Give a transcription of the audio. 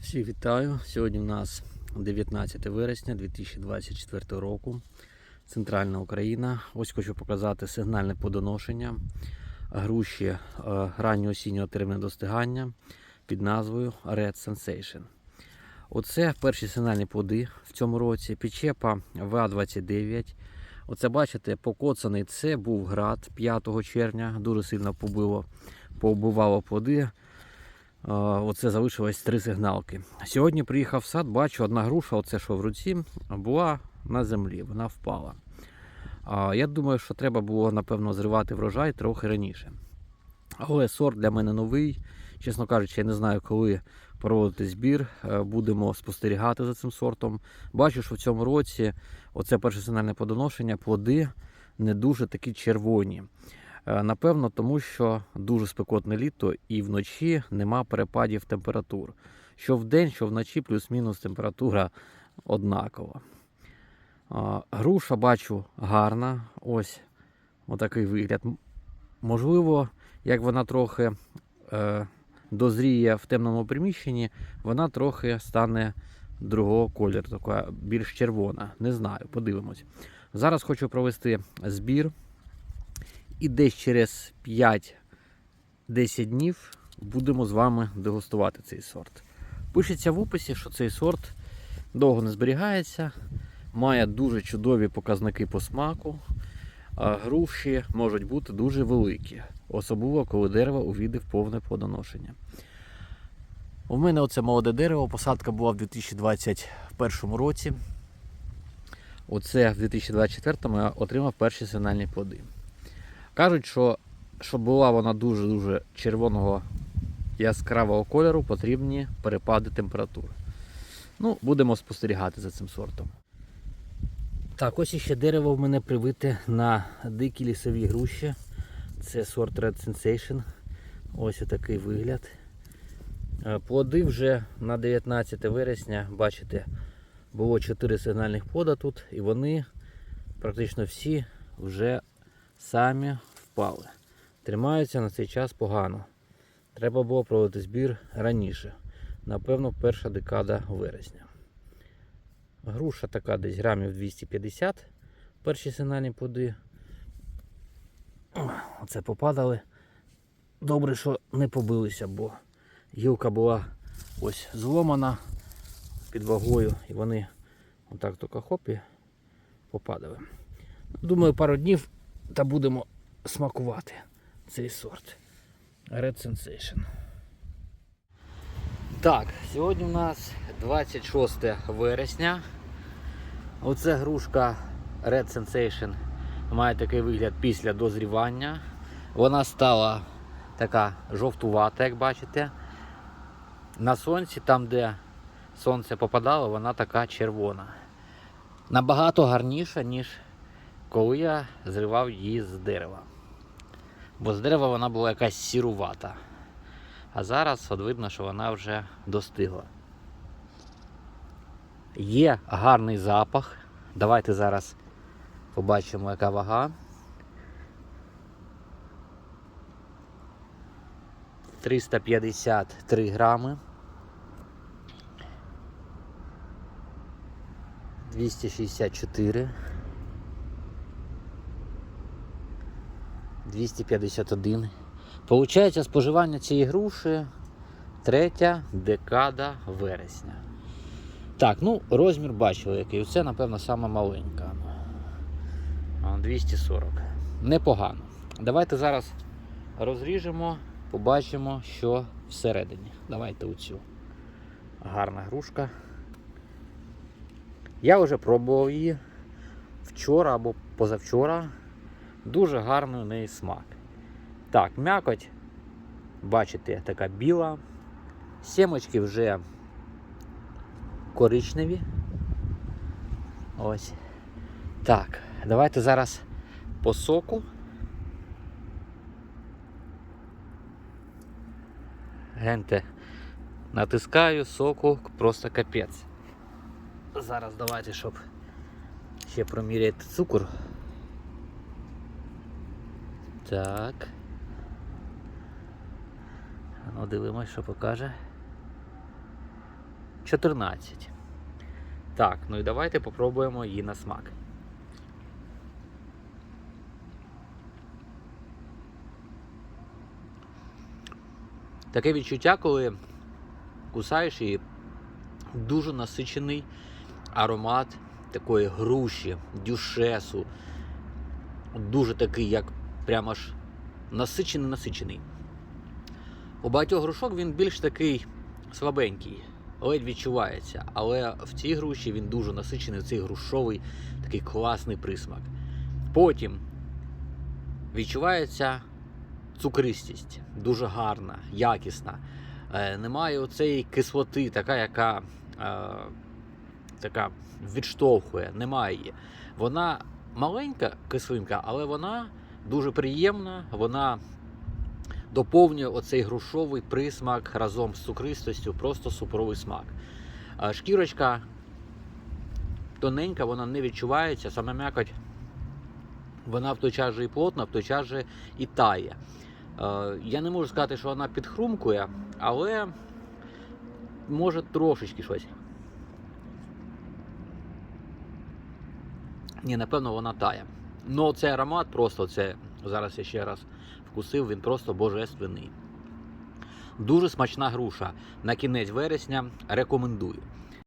Всіх вітаю. Сьогодні у нас 19 вересня 2024 року. Центральна Україна. Ось хочу показати сигнальне подоношення груші е, ранньо осіннього терміну достигання під назвою Red Sensation. Оце перші сигнальні плоди в цьому році. Підчепа ВА-29. Оце бачите, покоцаний це був град 5 червня, дуже сильно побило, поубивало плоди. Оце залишилось три сигналки. Сьогодні приїхав в сад, бачу, одна груша, оце що в руці, була на землі, вона впала. Я думаю, що треба було, напевно, зривати врожай трохи раніше. Але сорт для мене новий. Чесно кажучи, я не знаю, коли проводити збір. Е, Будемо спостерігати за цим сортом. Бачу, що в цьому році оце перше сигнальне подоношення, плоди не дуже такі червоні. Е, Напевно, тому що дуже спекотне літо і вночі нема перепадів температур. Що вдень, що вночі, плюс-мінус температура однакова. Груша бачу гарна. Ось отакий вигляд. Можливо, як вона трохи е, дозріє в темному приміщенні, вона трохи стане другого кольору, така більш червона. Не знаю, подивимось. Зараз хочу провести збір. І десь через 5-10 днів будемо з вами дегустувати цей сорт. Пишеться в описі, що цей сорт довго не зберігається, має дуже чудові показники по смаку, а груші можуть бути дуже великі, особливо коли дерево увійде в повне плодоношення. У мене оце молоде дерево, посадка була в 2021 році. Оце в 2024 я отримав перші сигнальні плоди. Кажуть, що щоб була вона дуже-дуже червоного яскравого кольору, потрібні перепади температури. Ну, будемо спостерігати за цим сортом. Так, ось іще дерево в мене привите на дикі лісові груші. Це сорт Red Sensation. Ось такий вигляд. Е, Плоди вже на 19 вересня, бачите, було 4 сигнальних плода тут, і вони практично всі вже самі впали. Тримаються на цей час погано. Треба було проводити збір раніше. Напевно, перша декада вересня. Груша така десь грамів 250. Перші сигнальні плоди. Оце попадали. Добре, що не побилися, бо гілка була ось зломана під вагою, і вони отак тільки хоп і попадали. Думаю, пару днів та будемо смакувати цей сорт. Red Sensation. Так, сьогодні у нас 26 вересня. Оце грушка Red Sensation має такий вигляд після дозрівання. Вона стала така жовтувата, як бачите. На сонці, там де сонце попадало, вона така червона. Набагато гарніша, ніж коли я зривав її з дерева. Бо з дерева вона була якась сірувата. А зараз от видно, що вона вже достигла. Є гарний запах. Давайте зараз побачимо, яка вага. 353 грами. 264. 251. Получається споживання цієї груші третя декада вересня. Так, ну розмір бачили який. Це, напевно, сама маленька. 240. Непогано. Давайте зараз розріжемо, побачимо, що всередині. Давайте оцю. Гарна грушка. Я вже пробував її вчора або позавчора. Дуже гарний у неї смак. Так, м'якоть, бачите, така біла. Сімочки вже коричневі. Ось. Так, давайте зараз по соку. Гляньте, натискаю соку просто капець. Зараз давайте, щоб ще проміряти цукор. Так. Ну, дивимось, що покаже. 14. Так, ну і давайте попробуємо її на смак. Таке відчуття, коли кусаєш її, дуже насичений аромат такої груші, дюшесу. Дуже такий, як прямо аж насичений, насичений. У багатьох грушок він більш такий слабенький, ледь відчувається. Але в цій груші він дуже насичений, цей грушовий такий класний присмак. Потім відчувається цукристість, дуже гарна, якісна. Е, немає оцеї кислоти, така, яка е, така відштовхує, немає її. Вона маленька кислинка, але вона дуже приємна, вона доповнює оцей грушовий присмак разом з цукристостю, просто суперовий смак. Шкірочка тоненька, вона не відчувається, саме м'якоть, вона в той час же і плотна, в той час же і тає. Я не можу сказати, що вона підхрумкує, але може трошечки щось. Ні, напевно, вона тає. Ну, цей аромат просто це зараз я ще раз вкусив, він просто божественний. Дуже смачна груша. На кінець вересня рекомендую.